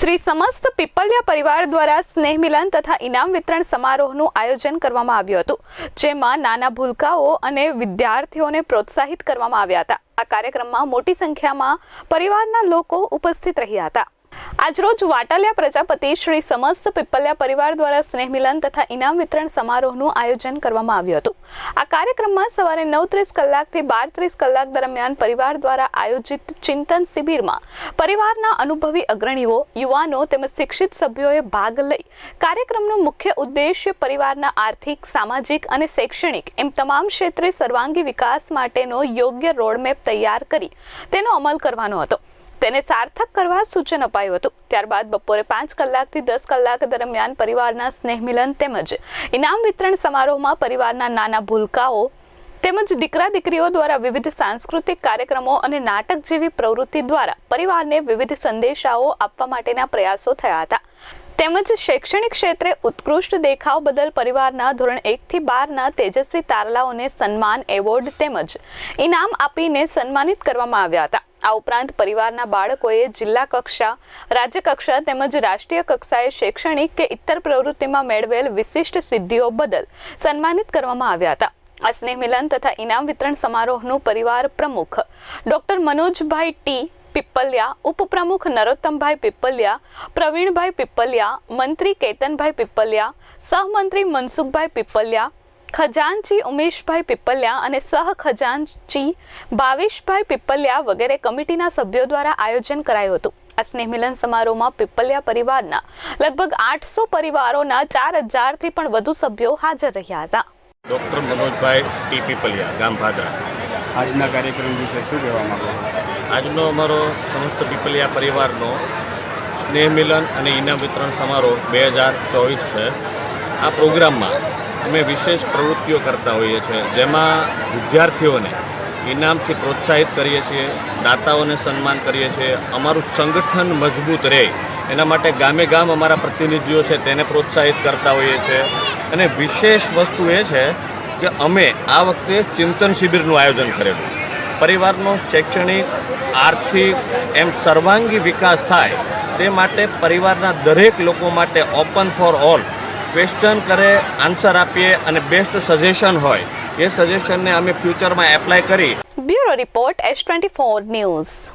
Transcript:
શ્રી સમસ્ત પીપલિયા પરિવાર દ્વારા સ્નેહ મિલન તથા ઇનામ વિતરણ સમારોહનું આયોજન કરવામાં આવ્યું હતું, જેમાં નાના ભૂલકાઓ અને વિદ્યાર્થીઓને પ્રોત્સાહિત કરવામાં આવ્યા હતા. આ કાર્યક્રમમાં મોટી સંખ્યામાં પરિવારના લોકો ઉપસ્થિત રહ્યા હતા. આજરોજ વાટાલિયા પ્રજાપતિ શ્રી સમસ્ત પીપલિયા પરિવાર દ્વારા સ્નેહ મિલન તથા ઇનામ વિતરણ સમારોહનું આયોજન કરવામાં આવ્યું હતું. આ કાર્યક્રમમાં સવારે નવ ત્રીસ કલાકથી બાર ત્રીસ કલાક દરમિયાન પરિવાર દ્વારા આયોજિત ચિંતન શિબિરમાં પરિવારના અનુભવી અગ્રણીઓ, યુવાનો તેમજ શિક્ષિત સભ્યોએ ભાગ લઈ કાર્યક્રમનો મુખ્ય ઉદ્દેશ્ય પરિવારના આર્થિક, સામાજિક અને શૈક્ષણિક એમ તમામ ક્ષેત્રે સર્વાંગી વિકાસ માટેનો યોગ્ય રોડમેપ તૈયાર કરી તેનો અમલ કરવાનો હતો. તેને સાર્થક કરવા સૂચન અપાયું હતું. ત્યારબાદ બપોરે પાંચ કલાકથી દસ કલાક દરમિયાન પરિવારના સ્નેહ મિલન તેમજ ઇનામ વિતરણ સમારોહમાં પરિવારના નાના ભૂલકાઓ તેમજ દીકરા દીકરીઓ દ્વારા વિવિધ સાંસ્કૃતિક કાર્યક્રમો અને નાટક જેવી પ્રવૃત્તિ દ્વારા પરિવારને વિવિધ સંદેશાઓ આપવા માટેના પ્રયાસો થયા હતા. તેમજ શૈક્ષણિક ક્ષેત્રે ઉત્કૃષ્ટ દેખાવ બદલ પરિવારના ધોરણ એકથી બારના તેજસ્વી તારલાઓને સન્માન એવોર્ડ તેમજ ઇનામ આપીને સન્માનિત કરવામાં આવ્યા હતા. આ ઉપરાંત પરિવારના બાળકોએ જિલ્લા કક્ષા, રાજ્ય કક્ષા તેમજ રાષ્ટ્રીય કક્ષાએ શૈક્ષણિક કે ઇતર પ્રવૃત્તિમાં મેળવેલ વિશિષ્ટ સિદ્ધિઓ બદલ સન્માનિત કરવામાં આવ્યા હતા. આ સ્નેહ મિલન તથા ઇનામ વિતરણ સમારોહનું પરિવાર પ્રમુખ ડોક્ટર મનોજભાઈ ટી. પીપલિયા, ઉપપ્રમુખ નરોત્તમભાઈ પીપલિયા, પ્રવીણભાઈ પીપલિયા, મંત્રી કેતનભાઈ પીપલિયા, સહમંત્રી મનસુખભાઈ પીપલિયા ખજાનચી ઉમેશભાઈ પીપલિયા અને સહ ખજાનચી ભાવેશભાઈ પીપલિયા વગેરે કમિટીના સભ્યો દ્વારા આયોજન કરાયું હતું. આ સ્નેહ મિલન સમારોહમાં પીપલિયા પરિવારના લગભગ આઠસો પરિવારોના ચાર હજારથી પણ વધુ સભ્યો હાજર રહ્યા હતા. ડૉક્ટર મનોજભાઈ ટી પીપલિયા ગામ ભાદરા આજના કાર્યક્રમ વિશે શું કહેવા માંગો આજનો અમારો સમસ્ત પીપલિયા પરિવારનો સ્નેહ મિલન અને ઇનામ વિતરણ સમારોહ બે હજાર ચોવીસ છે. આ પ્રોગ્રામમાં અમે વિશેષ પ્રવૃત્તિઓ કરતા હોઈએ છીએ, જેમાં વિદ્યાર્થીઓને ઇનામથી પ્રોત્સાહિત કરીએ છીએ, દાતાઓને સન્માન કરીએ છીએ, અમારું સંગઠન મજબૂત રહે, એના માટે ગામે ગામ અમારા પ્રતિનિધિઓ છે તેને પ્રોત્સાહિત કરતા હોઈએ છીએ. અને વિશેષ વસ્તુ એ છે કે અમે આ વખતે ચિંતન શિબિરનું આયોજન કરેલું. પરિવારનો શૈક્ષણિક, આર્થિક, એમ સર્વાંગી વિકાસ થાય તે માટે પરિવારના દરેક લોકો માટે ઓપન ફોર ઓલ ક્વેશ્ચન કરે આન્સર આપીએ અને બેસ્ટ સજેશન હોય, એ સજેશનને અમે ફ્યુચરમાં એપ્લાય કરી. Bureau report S twenty four news.